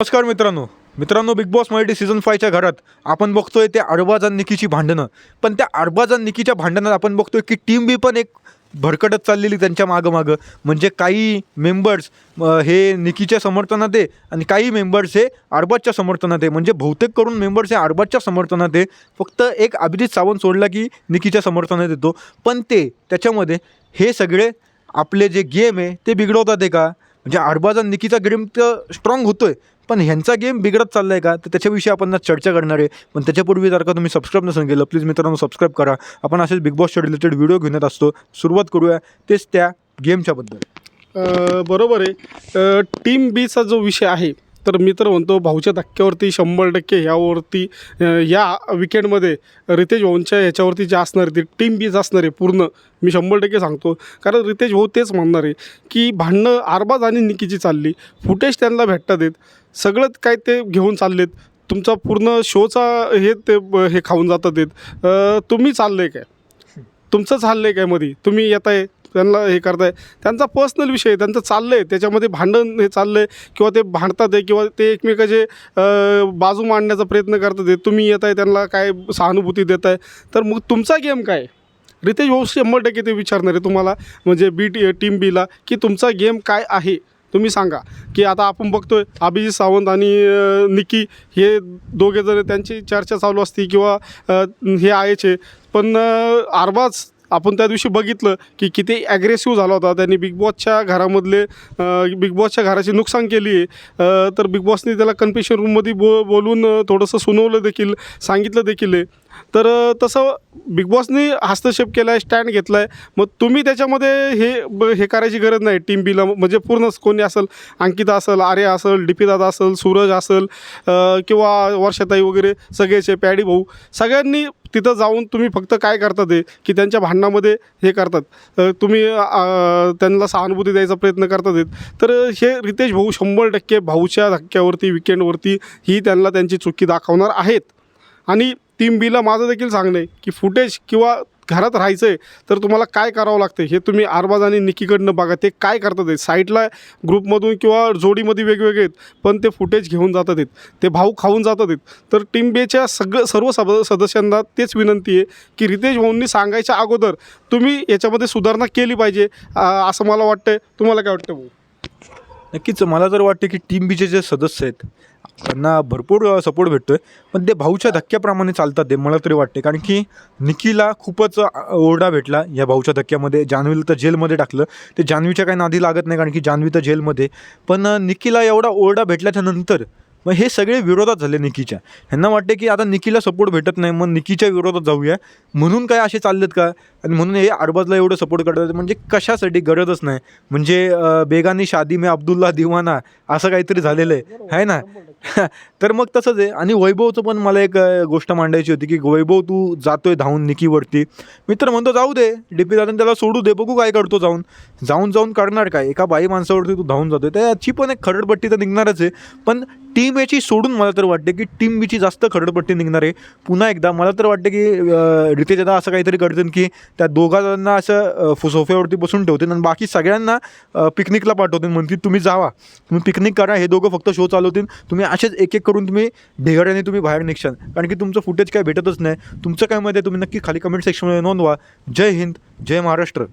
नमस्कार मित्रांनो. मित्रांनो बिग बॉस मराठी सीझन फायच्या घरात आपण बघतोय त्या अरबाज आणि निकीची भांडणं. पण त्या अरबाज आणि निकीच्या भांडणात आपण बघतोय की टीम बी पण एक भरकटत चाललेली त्यांच्या मागं मागं म्हणजे काही मेंबर्स हे निकीच्या समर्थनात आहे आणि काही मेंबर्स हे अरबाजच्या समर्थनात आहे. म्हणजे बहुतेक करून मेंबर्स हे अरबाजच्या समर्थनात आहे. फक्त एक अभिजित सावंत सोडला की निकीच्या समर्थनात येतो. पण ते त्याच्यामध्ये हे सगळे आपले जे गेम आहे ते बिघडवतात आहे का? म्हणजे अरबाज आणि निकीचा गेम तर स्ट्रॉंग होतोय पण ह्यांचा गेम बिघडत चालला आहे का? तर त्याच्याविषयी आपण चर्चा करणार आहे. पण त्याच्यापूर्वी जर का तुम्ही सबस्क्राईब नसेल केलं प्लीज मित्रांनो सबस्क्राईब करा. आपण असेच बिग बॉसच्या रिलेटेड व्हिडिओ घेऊन येत असतो. सुरुवात करूया. तेच त्या गेमच्याबद्दल बरोबर आहे. टीम बीचा जो विषय आहे तर मी तर म्हणतो भाऊच्या धक्क्यावरती शंभर टक्के ह्यावरती या विकेंडमध्ये रितेश भाऊंच्या ह्याच्यावरती जे असणार आहे टीम बीच असणार आहे पूर्ण. मी शंभर टक्के सांगतो. कारण रितेश भाऊ तेच म्हणणार आहे की भांडणं आरबाज आणि निकीची चालली. फुटेज त्यांना भेटतात आहेत. सगळं काय ते घेऊन चाललेत. तुमचा पूर्ण शोचा हे ते हे खाऊन जातात आहेत. तुम्ही चाललं आहे काय? तुमचं चाललं आहे काय मध्ये तुम्ही येताय? त्यांना हे करताय. त्यांचा पर्सनल विषय आहे. त्यांचं चाललं आहे त्याच्यामध्ये भांडण हे चाललं आहे किंवा ते भांडतात आहे. किंवा ते एकमेकाचे बाजू मांडण्याचा प्रयत्न करतात आहे. तुम्ही येत आहे त्यांना काय सहानुभूती देत आहे तर मग तुमचा गेम काय? रितेश भाऊ शंभर टक्के ते विचारणार आहे तुम्हाला. म्हणजे बी टी टीम बीला की तुमचा गेम काय आहे? तुम्ही सांगा. की आता आपण बघतोय अभिजित सावंत आणि निकी हे दोघे जण त्यांची चर्चा चालू असती किंवा हे आहेचे पण अं, अरबाज आपण त्या दिवशी बघितलं की किती ॲग्रेसिव्ह झाला होता. त्यांनी बिग बॉसच्या घरामधले बिग बॉसच्या घराची नुकसान केली आहे. तर बिग बॉसने त्याला कन्फेशन रूममध्ये बो बोलून थोडंसं सुनवलं देखील सांगितलं देखील आहे. तर तसं बिग बॉसने हस्तक्षेप केला आहे स्टँड घेतला आहे मग तुम्ही त्याच्यामध्ये हे ब- हे करायची गरज नाही. टीम बीला म्हणजे पूर्णच कोणी असेल अंकिता असेल आर्या असेल डी दादा असेल सूरज असेल किंवा वर्षाताई वगैरे सगळ्याचे पॅडी भाऊ सगळ्यांनी तिथं जाऊन तुम्ही फक्त काय करतात ते की त्यांच्या भांडणामध्ये हे करतात. तुम्ही त्यांना सहानुभूती द्यायचा प्रयत्न करतात आहेत तर हे रितेश भाऊ शंभर टक्के भाऊच्या धक्क्यावरती विकेंडवरती ही त्यांना त्यांची चुकी दाखवणार आहेत. आणि टीम बीला माझं देखील सांगणं आहे की फुटेज किंवा घरात राहायचं आहे तर तुम्हाला काय करावं लागतं हे तुम्ही आरबाज आणि निकीकडनं बघा. ते काय करतात आहेत? साईडला ग्रुपमधून किंवा जोडीमध्ये वेगवेगळे आहेत पण ते फुटेज घेऊन जातात आहेत. ते भाऊ खाऊन जातात आहेत. तर टीम बेच्या सगळं सर्व सब सदस्यांना तेच विनंती आहे की रितेश भाऊंनी सांगायच्या अगोदर तुम्ही याच्यामध्ये सुधारणा केली पाहिजे असं मला वाटतं तुम्हाला काय वाटतं भाऊ? नक्कीच मला तर वाटते की टीम बीचे जे सदस्य आहेत त्यांना भरपूर सपोर्ट भेटतो आहे पण ते भाऊच्या धक्क्याप्रमाणे चालतात ते मला तरी वाटते कारण की निकीला खूपच ओरडा भेटला या भाऊच्या धक्क्यामध्ये. जान्हवीला तर जेलमध्ये टाकलं. ते जान्हवीच्या काही नादी लागत नाही कारण की जान्हवी तर जेलमध्ये. पण निकीला एवढा ओरडा भेटल्याच्यानंतर मग हे सगळे विरोधात झाले निकीच्या. ह्यांना वाटते की आता निकीला सपोर्ट भेटत नाही मग निकीच्या विरोधात जाऊया. म्हणून काय असे चाललेत का? आणि म्हणून हे अरबाजला एवढं सपोर्ट करतात म्हणजे कशासाठी? गरजच नाही. म्हणजे बेगानी शादी में अब्दुल्ला दिवाना असं काहीतरी झालेलं आहे. आहे ना? तर मग तसंच आहे. आणि वैभवचं पण मला एक गोष्ट मांडायची होती की वैभव तू जातोय धावून निकीवरती. मी तर म्हणतो जाऊ दे डीपी दादा त्याला सोडू दे बघू काय करतो जाऊन. जाऊन जाऊन करणार काय? एका बाई माणसावरती तू धावून जातोय. त्याची पण एक खरडपट्टी तर निघणारच आहे. पण टीम याची सोडून मला तर वाटते की टीम बीची जास्त खरडपट्टी निघणार आहे. पुन्हा एकदा मला तर वाटते की रितेश दादा असं काहीतरी करतील की त्या दोघा जणांना असं सोफ्यावरती बसून ठेवतील आणि बाकी सगळ्यांना पिकनिकला पाठवतील. म्हणतील तुम्ही जावा. तुम्ही पिकनिक करा. हे दोघं फक्त शो चालवतील. तुम्ही असेच एक एक करून तुम्ही ढेगाऱ्याने तुम्ही बाहेर निघशाल. कारण की तुमचं फुटेज काय भेटतच नाही. तुमचं काय मध्ये तुम्ही नक्की खाली कमेंट सेक्शनमध्ये नोंदवा. जय हिंद जय महाराष्ट्र.